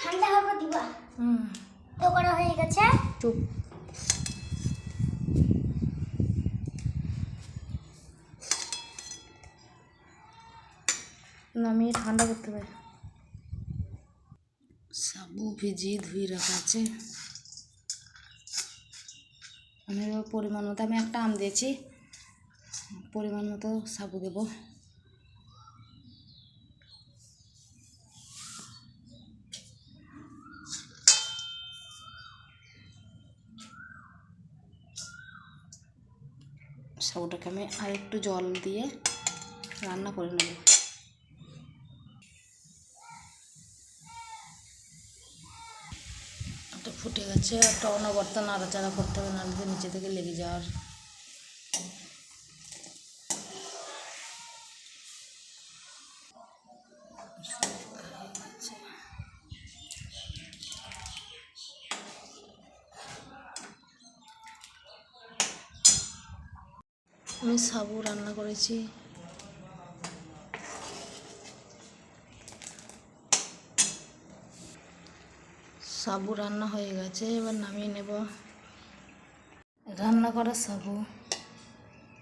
আমাকে দিবা। হুম। তো করা হয়ে গেছে। চুপ। নামিয়ে ঠান্ডা করতে হবে সাবু ভিজিয়ে ধুয়ে রাখা আছে। আমি পরিমাণ মতো আমি একটা আম দিয়েছি। পরিমাণ মতো সাবু দেবো। সাবুটাকে আমি আর একটু জল দিয়ে রান্না করে নেব। ফুটে গেছে, একটা অনবর্ত নাড়াচাড়া করতে হবে নাড়লে নিচে থেকে লেগে যাওয়ার আমি সাবু রান্না করেছি। সাবু রান্না হয়ে গেছে, এবার নামিয়ে নেব। রান্না করা সাবু।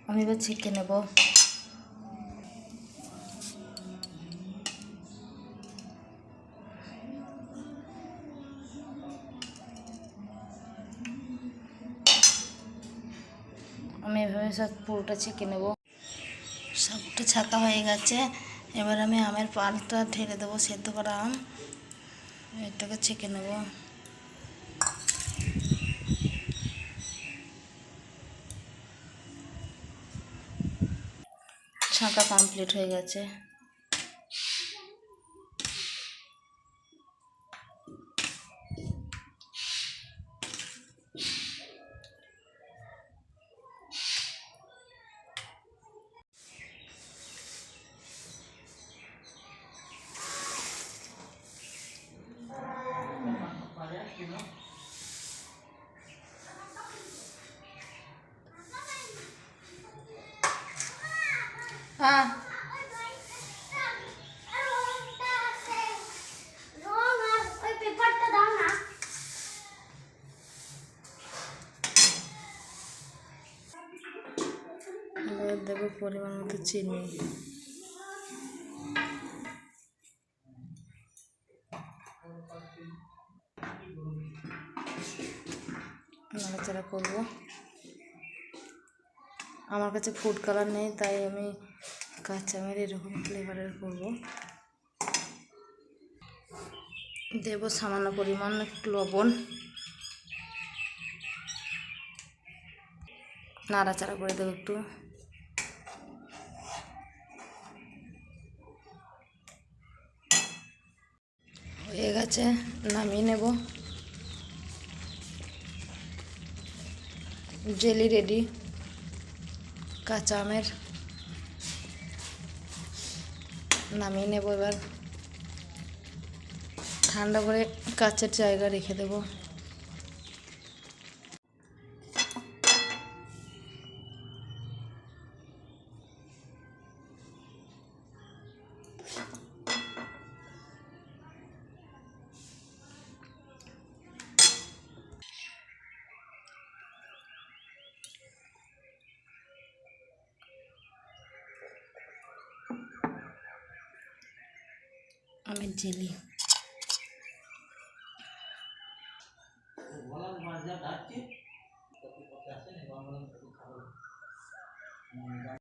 আমি এবার ছেঁকে নেব। আমি এভাবে সব পুরোটা ছেঁকে নেব। সবটা ছাকা হয়ে গেছে। এবার আমি আমের পালটা ঢেলে দেবো, সেদ্ধ করা আম। এটাকে ছেঁকে নেব। ছাঁকা কমপ্লিট হয়ে গেছে। হ্যাঁ। দেবো পরিমাণ মতো চিনি। নাড়াচাড়া করব। আমার কাছে ফুড কালার নেই তাই আমি কাঁচামের এরকম ফ্লেভারের করব। দেব সামান্য পরিমাণ একটু লবণ। নাড়াচাড়া করে দেবো একটু। হয়ে গেছে, নামিয়ে নেব। জেলি রেডি, কাঁচা আমের। নামিয়ে নেব এবার। ঠান্ডা করে কাচের জায়গা রেখে দেবো। Amin jeli.